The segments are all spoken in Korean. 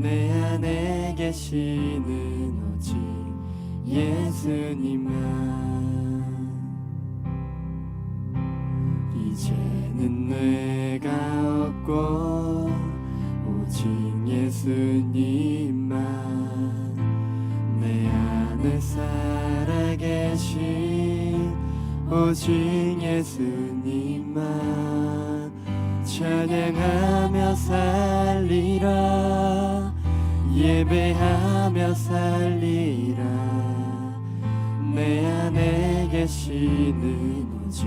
내 안에 계시는 오직 예수님만. 이제는 내가 없고 오직 예수님만. 내 안에 살아계신 오직 예수님만. 찬양하며 살리라 예배하며 살리라. 내 안에 계시는 오직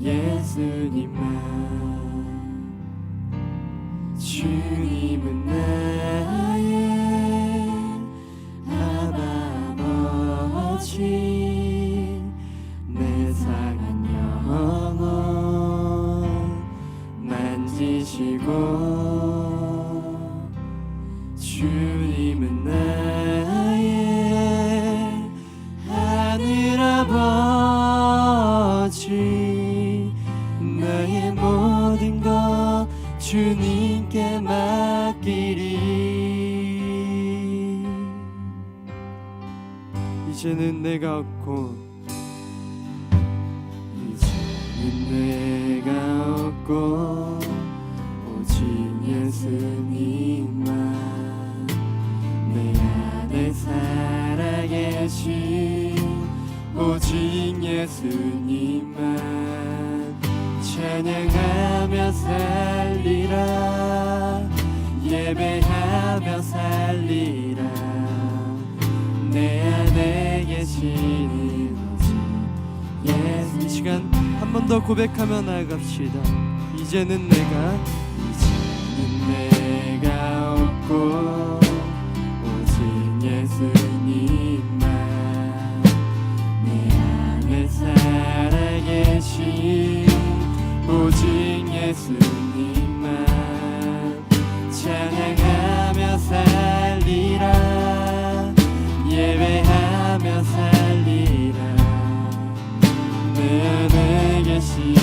예수님만. 주님은 나 주님께 맡기리. 이제는 내가 없고 예배하며 살리라. 내 안에 계시는 예수 이 시간 한 번 더 고백하며 나아갑시다. 이제는 내가 이제는 내가 없고 오직 예수님만 내 안에 살아계신 오직 예수님 오직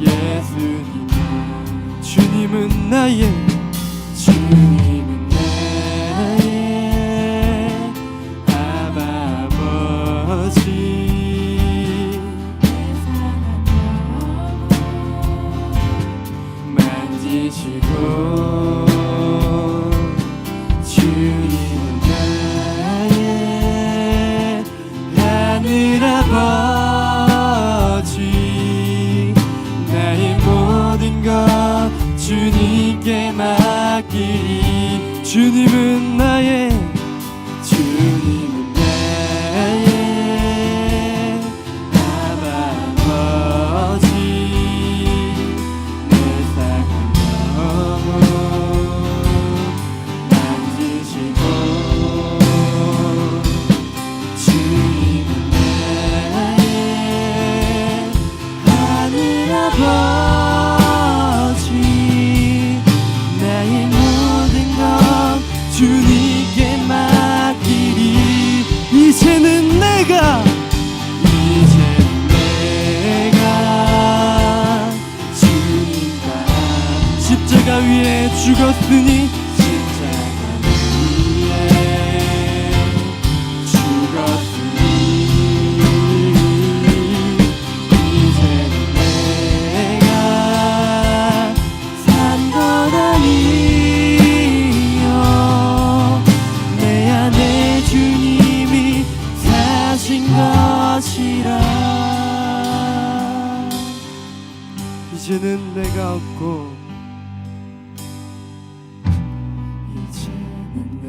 예수님만 주님은 나의 주님은 나의 죽었으니 Mm-hmm.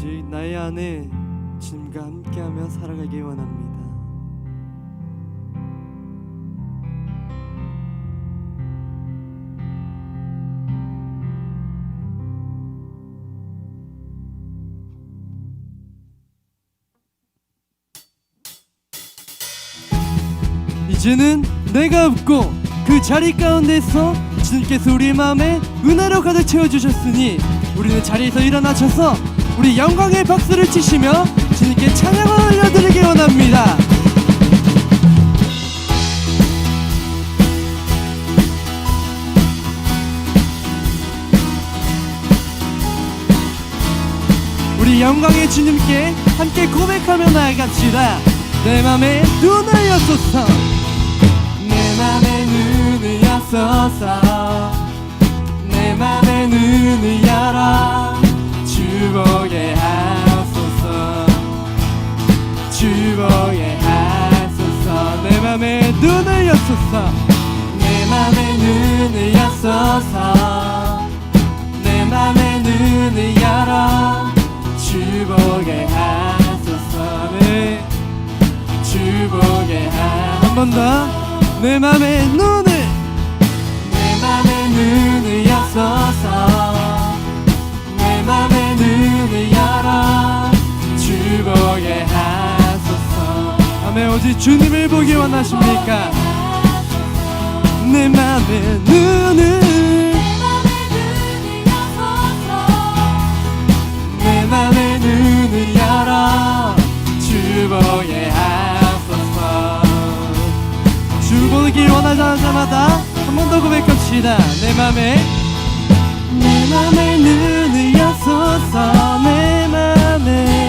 오직 나의 안에 주님과 함께하며 살아가기 원합니다. 이제는 내가 없고 그 자리 가운데서 주님께서 우리 마음에 은혜로 가득 채워주셨으니 우리는 자리에서 일어나셔서 우리 영광의 박수를 치시며 주님께 찬양을 올려드리기 원합니다. 우리 영광의 주님께 함께 고백하며 나아갑시다. 내 맘에 눈을 여소서. 내 맘에 눈을 여소서. 내 맘에 눈을 열어 주보게 하소서. 주보게 하소서. 내 맘에 눈을 여소서. 내 맘에 눈을 여소서. 내 맘에 눈을 열어. 주보게 하소서. 네. 주보게 한번 더. 내 맘에 눈을 오직 주님을 보기 원하십니까? 내 맘에 눈을. 내 맘에 눈을 열어 주보게 하소서. 주 보기 원하자는 자마다 한번 더 고백합시다. 내 맘에 내 맘에 눈을 여소서. 내 맘에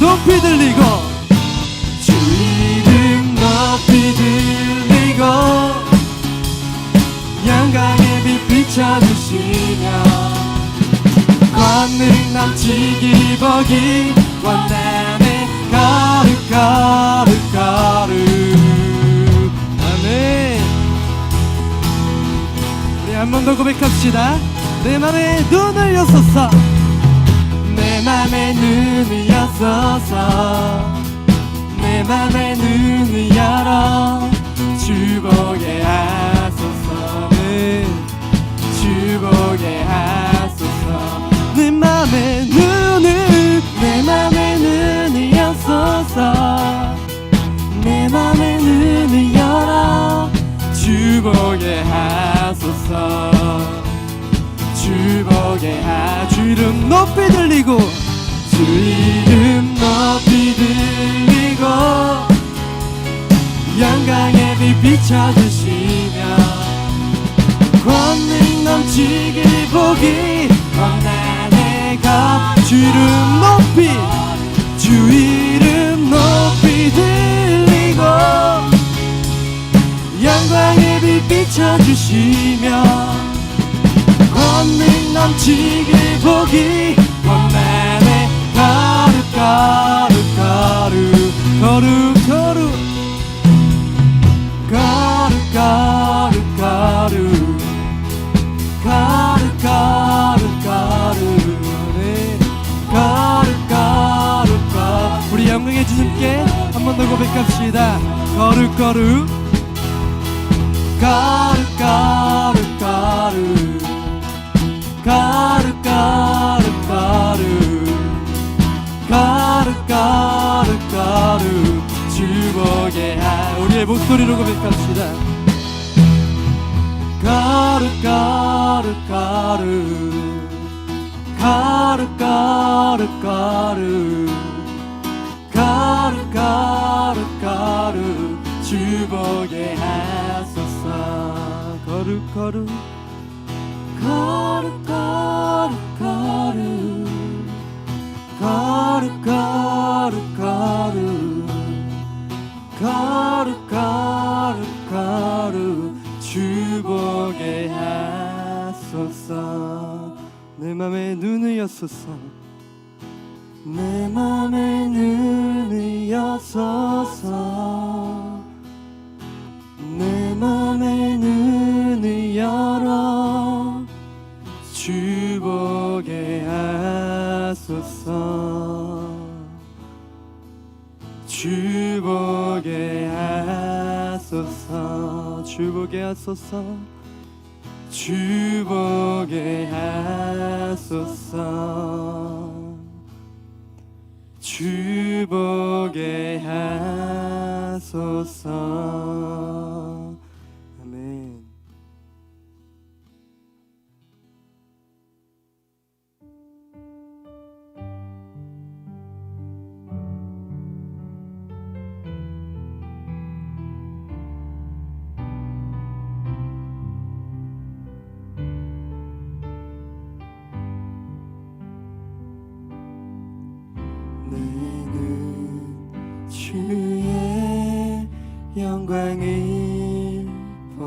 높이 들리고 주 이름 높이 들리고 영광의 빛 비춰주시며 권능 넘치기 보기 원하네 거룩 거룩 거룩 한 번 더 고백합시다. 내 맘에 눈을 여소서 내 맘에 눈을 여소서 내 맘에 눈을 열어 주보게 하소서 네 주보게 하소서 하소서 주 보게 하 주름 높이 들리고 주 이름 높이 들리고 영광의 빛 비춰주시며 권능 넘치길 보기 원하네 가 주름 높이 주 이름 높이 들리고 비춰주시며 권능 넘치길 보기. 원하네 거룩 거룩 거룩 거룩 거룩 거룩 거룩 거룩 거룩 거룩 거룩 네. 거룩 거룩 거룩 우리 영광의 주님께 한 번 더 고백합시다. 거룩 거룩 가르 가르 가르 가르 가르 가르 가르 가르 가르 즐거게 우리의 목소리로 고백합시다 가르 가르 가르 가르 가르 가르 가르 가르 가르 주보게 거룩 거룩 거룩 거룩 거룩 거룩 거룩 거룩 거룩 거룩 주 보게 하소서. 내 맘에 눈을 여소서. 내 맘에 눈을 여소서. 주옵소서 주보게 하소서 주보게 하소서 주보게 하소서 주보게 하소서.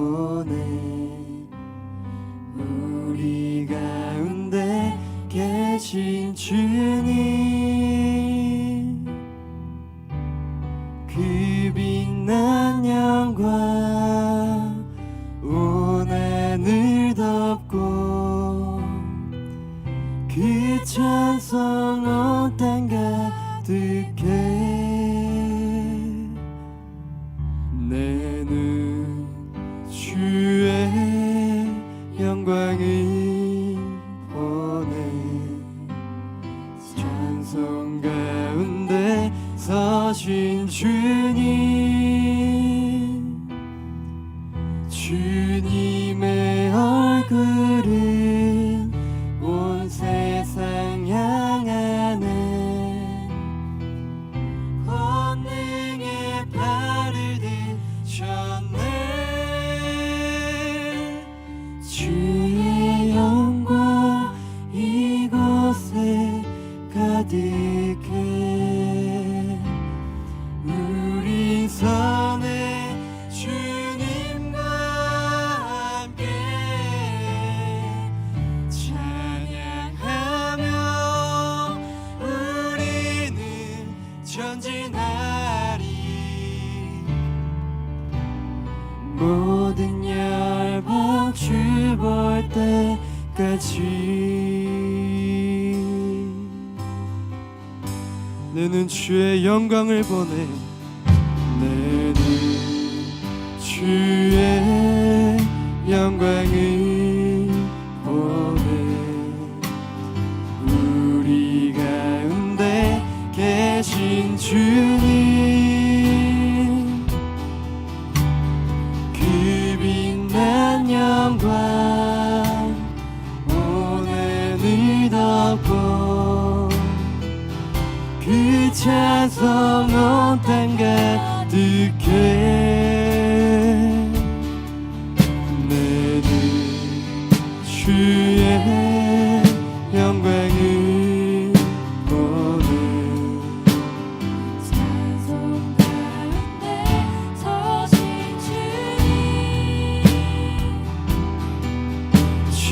원해. 우리 가운데 계신 주님. 찬송 가운데 서신 주님. 영광을 보내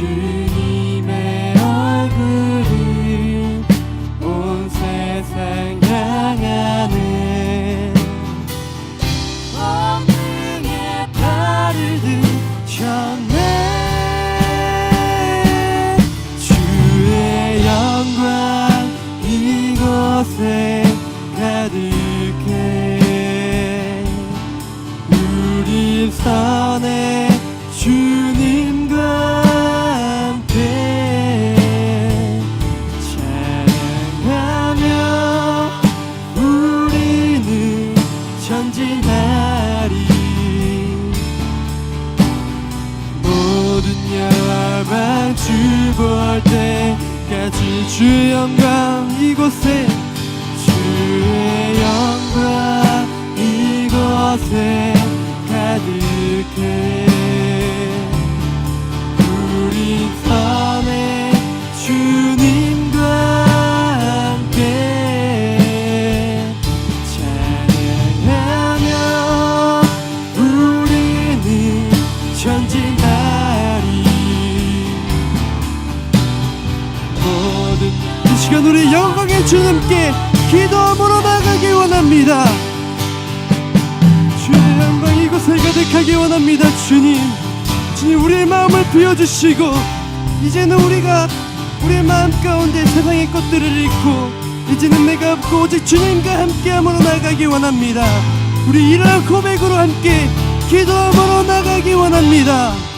句 주의 영광 이곳에 주의 영광 이곳에 가득해 시간 우리 영광의 주님께 기도함으로 나가기 원합니다. 주의 영광 이곳에 가득하기 원합니다 주님. 주님 우리의 마음을 비워주시고 이제는 우리가 우리의 마음 가운데 세상의 것들을 잃고 이제는 내가 없고 오직 주님과 함께함으로 나가기 원합니다. 우리 이러한 고백으로 함께 기도함으로 나가기 원합니다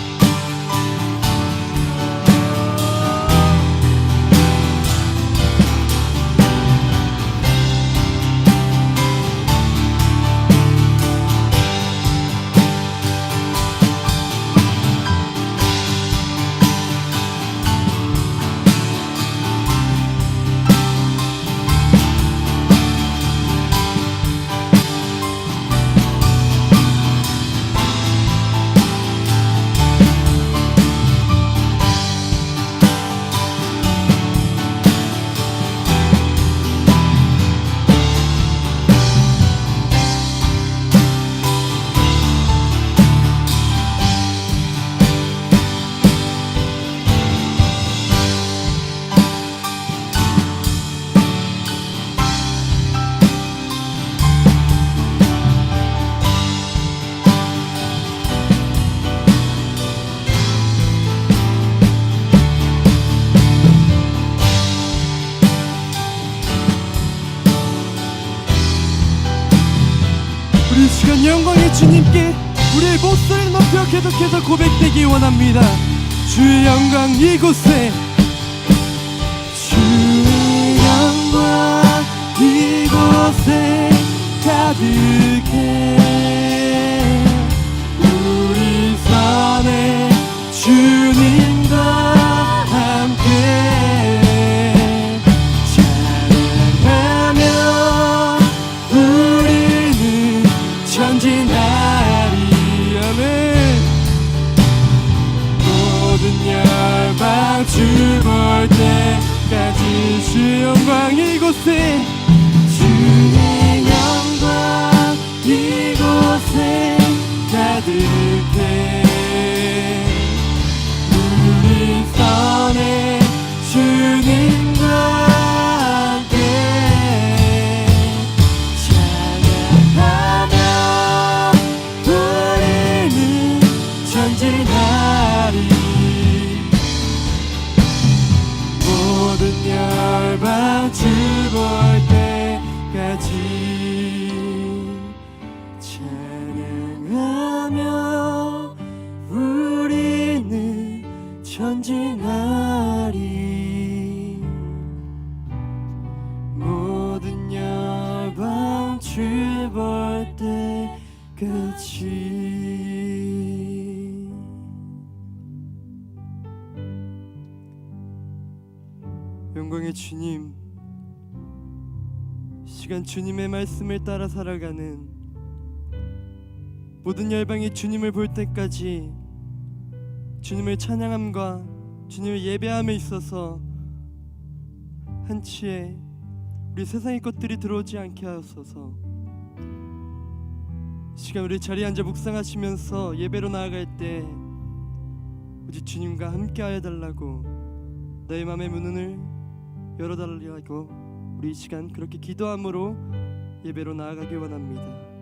계속해서 고백되기 원합니다. 주의 영광 이곳에 열방 주볼 때까지 영광의 주님 시간 주님의 말씀을 따라 살아가는 모든 열방이 주님을 볼 때까지 주님을 찬양함과 주님을 예배함에 있어서 한치에 우리 세상의 것들이 들어오지 않게 하옵소서 시간 우리 자리에 앉아 묵상하시면서 예배로 나아갈 때 오직 주님과 함께하여 달라고 너의 마음의 문을 열어달라고 우리 이 시간 그렇게 기도함으로 예배로 나아가기 원합니다